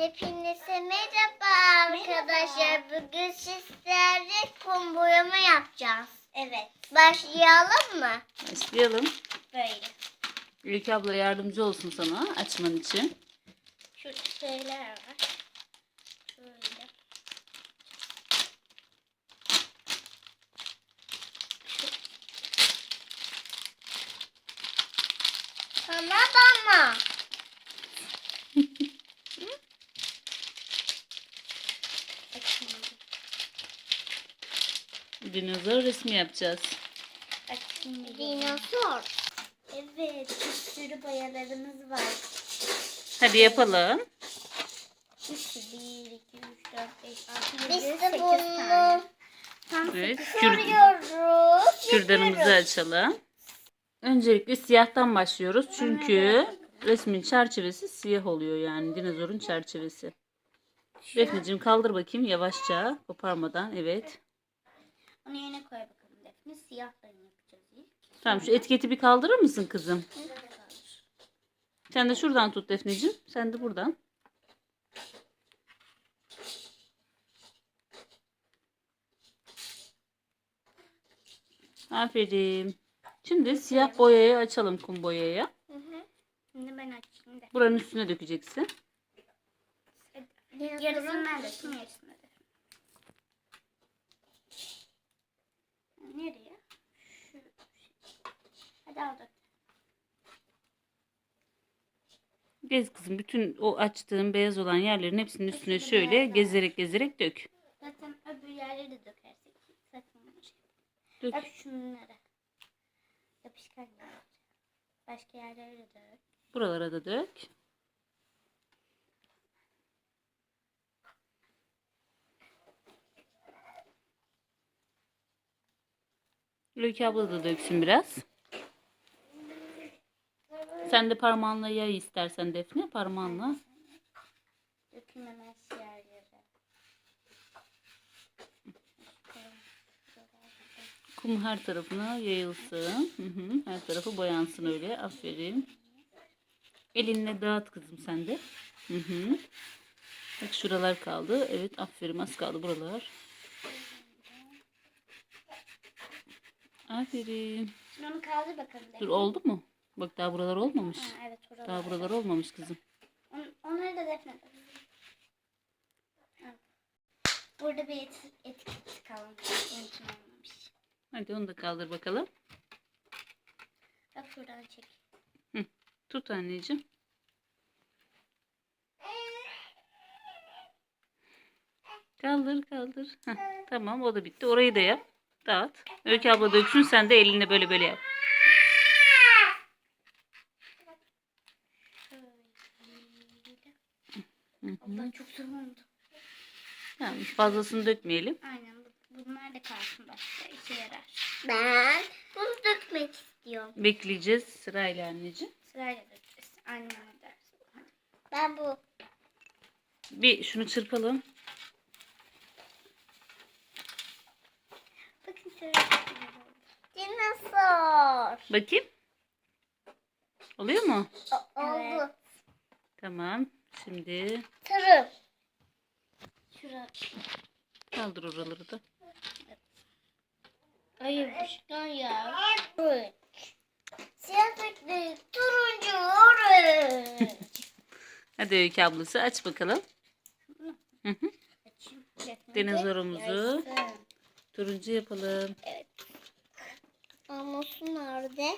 Hepinize merhaba arkadaşlar. Bugün sizlerle kum boyama yapacağız. Evet. Başlayalım mı? Başlayalım. Böyle. Ülke abla yardımcı olsun sana açman için. Şu şeyler var. Şöyle. Sana bana. Dinozor resmi yapacağız. Dinozor. Evet, bir sürü boyalarımız var. Hadi yapalım. Bir, iki, üç, dört, beş, altı, yedi, Biz de bunu tam Evet, sekiz kür- soruyoruz. Kürdanımızı yapıyoruz. açalım. Öncelikle siyahtan başlıyoruz. Çünkü resmin çerçevesi siyah oluyor yani dinozorun çerçevesi. Defneciğim kaldır bakayım yavaşça koparmadan. Evet. Onu yerine koy bakalım Defne. Siyahlarını yapacağız ilk. Tamam şu etiketi bir kaldırır mısın kızım? Kaldır. Sen de şuradan tut Defneciğim. Sen de buradan. Aferin. Şimdi siyah boyayı açalım kum. Hı hı. Şimdi ben açayım da. Buranın üstüne dökeceksin. Yarısını ben yarısını da. Nereye? Şu. Hadi al dök. Gez kızım bütün o açtığın beyaz olan yerlerin hepsinin üstüne Hepsini şöyle beyaz gezerek gezerek dök. Zaten öbür yerleri de dökersek. Zaten şey. Dök. Yap şunları. Yapışkan yerler. Başka yerlere de dök. Buralara da dök. Löke abla da döksün biraz. Sen de parmağınla yay istersen Defne. Parmağınla. Dökülmemez yerlere. Kum her tarafına yayılsın. Hı hı, her tarafı boyansın öyle. Aferin. Elinle dağıt kızım sen de. Hı hı. Bak şuralar kaldı. Evet aferin az kaldı buralar. Aferin. Şimdi onu kaldır bakalım. Dur oldu mu? Bak daha buralar olmamış. Ha, evet oralar. Daha buralar olmamış kızım. On- onları da defne. Burada bir et, etiket kalmış. Unutulmamış. Hadi onu da kaldır bakalım. Bak şuradan çek. Tut anneciğim. Kaldır kaldır. Heh, tamam o da bitti. Orayı da yap. Dağıt. Öykü abla döksün sen de elinle böyle böyle yap. Allah çok zor oldu. Tamam, fazlasını dökmeyelim. Aynen. bu- Bunlar da kalsın başka. işe yarar. Ben bunu dökmek istiyorum. Bekleyeceğiz sırayla anneciğim. Sırayla dökeceğiz. Annem ne derse. Hadi. Ben bu. Bir şunu çırpalım. Bakın şöyle. Dinozor. Bakayım. Oluyor mu? Oldu. Tamam. Şimdi Tırım. Şura. kaldır oraları da. Hayır başkan ya. Orange. Siyah renkli turuncu orange. Hadi Öykü ablası aç bakalım. Hı hı. Dinozorumuzu turuncu yapalım. Nerede?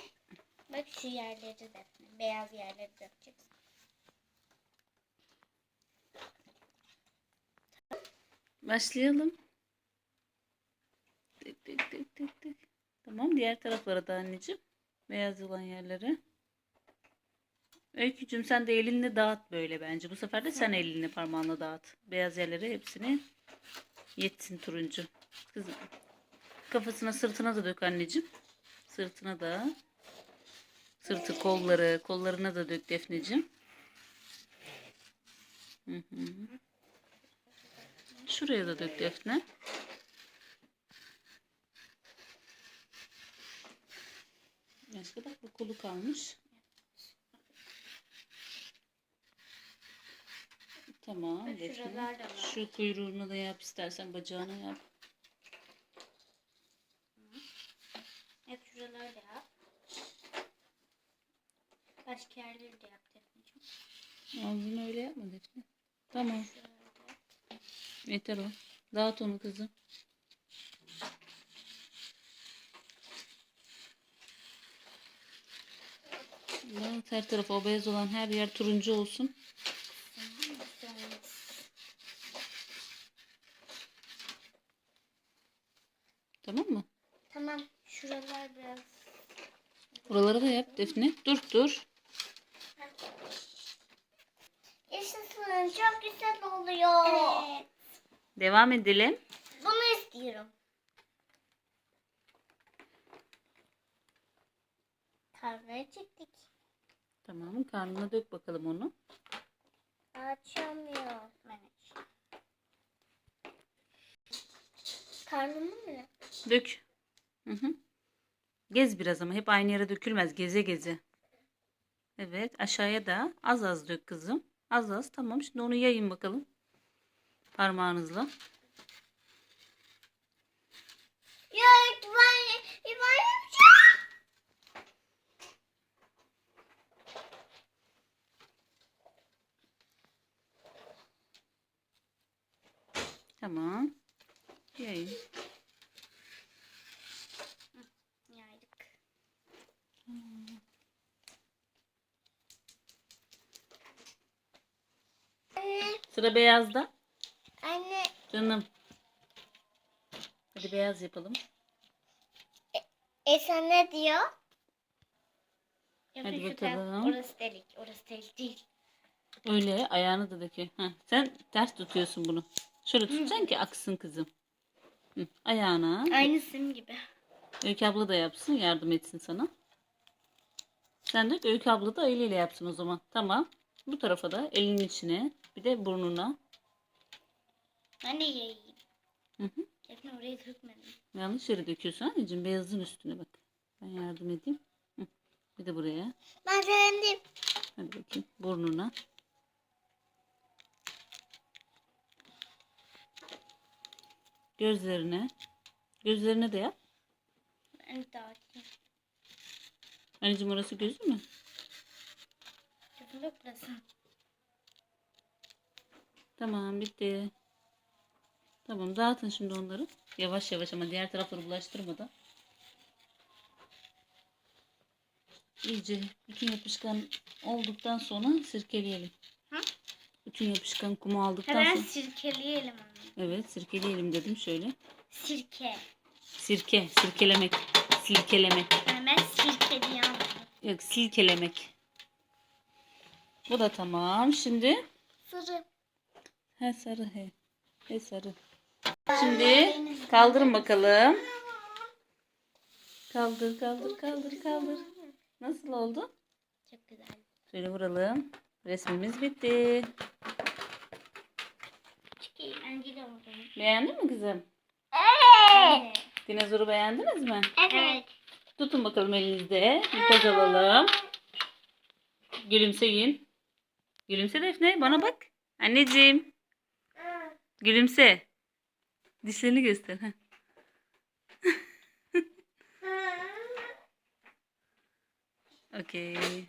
Bak şu yerleri de. Beyaz yerleri dökeceksin. Başlayalım. Tık tık tık tık tık. Tamam diğer taraflara da anneciğim. Beyaz olan yerlere. Öykücüğüm sen de elinle dağıt böyle bence. Bu sefer de sen elinle parmağınla dağıt. Beyaz yerlere hepsini yetsin turuncu. Kızım kafasına sırtına da dök anneciğim. Sırtına da. Sırtı kolları kollarına da dök Defneciğim. Hı hı. Şuraya da dök Defne. Başka bak bu kolu kalmış. Tamam. Defne. Şu kuyruğunu da yap istersen bacağını yap. Şuraları da yap. Başka yerleri de yap Defneciğim. Ağzını öyle yapma Defne. Tamam. Yeter o. Dağıt onu kızım. Dağıt her tarafa o beyaz olan her yer turuncu olsun. Tamam mı? Şuralar biraz. Buraları da yap Defne. Dur dur. Yaşasın. Çok güzel oluyor. Evet. Devam edelim. Bunu istiyorum. Karnları çektik. Tamam karnına dök bakalım onu. Açamıyor. Ben açayım. Karnımı mı? Dök. Hı hı. Gez biraz ama hep aynı yere dökülmez. Geze geze. Evet aşağıya da az az dök kızım. Az az tamam. Şimdi onu yayın bakalım. Parmağınızla. Ya ben, ben. Tamam. Yayın. Yaydık. Anne, Sıra beyazda. anne Canım. Hadi beyaz yapalım. Esen ne diyor? Hadi bakalım. Orası delik, orası delik değil. Öyle ayağını da döküyor. Heh, sen ters tutuyorsun bunu. Şöyle tutacaksın ki aksın kızım. Hı, ayağına. Aynı sim gibi. Öykü abla da yapsın. Yardım etsin sana. Sen de Öykü abla da eliyle yapsın o zaman. Tamam. Bu tarafa da elinin içine. Bir de burnuna. Ben de yiyeyim. Hı hı. Defne oraya dökmedim. Yanlış yere döküyorsun anneciğim. Beyazın üstüne bak. Ben yardım edeyim. Hı. Bir de buraya. Ben sevindim. Hadi bakayım. Burnuna. Gözlerine. Gözlerine de yap. Ben dağıtayım. Anneciğim orası gözü mü? Defne burası. Tamam bitti. Tamam dağıtın şimdi onları. Yavaş yavaş ama diğer tarafları bulaştırmadan. İyice bütün yapışkan olduktan sonra sirkeleyelim. Hı? Bütün yapışkan kumu aldıktan Hemen sonra. sirkeleyelim onu. Evet sirkeleyelim dedim şöyle. Sirke. Sirke, sirkelemek, silkelemek. Hemen sirke anladım. Yok silkelemek. Bu da tamam. Şimdi Sarı. He sarı he. He sarı. Şimdi kaldırın bakalım. Kaldır kaldır kaldır kaldır. Nasıl oldu? Çok güzel. Şöyle vuralım. Resmimiz bitti. Beğendin mi kızım? Evet. Dinozoru beğendiniz mi? Evet. Tutun bakalım elinizde. Bir poz alalım. Gülümseyin. Gülümse Defne. Bana bak. Anneciğim. Gülümse. Dişlerini göster. heh. Okey.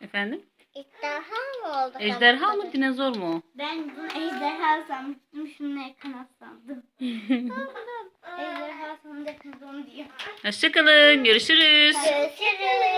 Efendim? Ejderha mı oldu? Ejderha mı dinozor mu? Ben bunu ejderha sanmıştım. Şunu kanat sandım. ejderha sandım onu diyor. Hoşçakalın. Görüşürüz. Görüşürüz.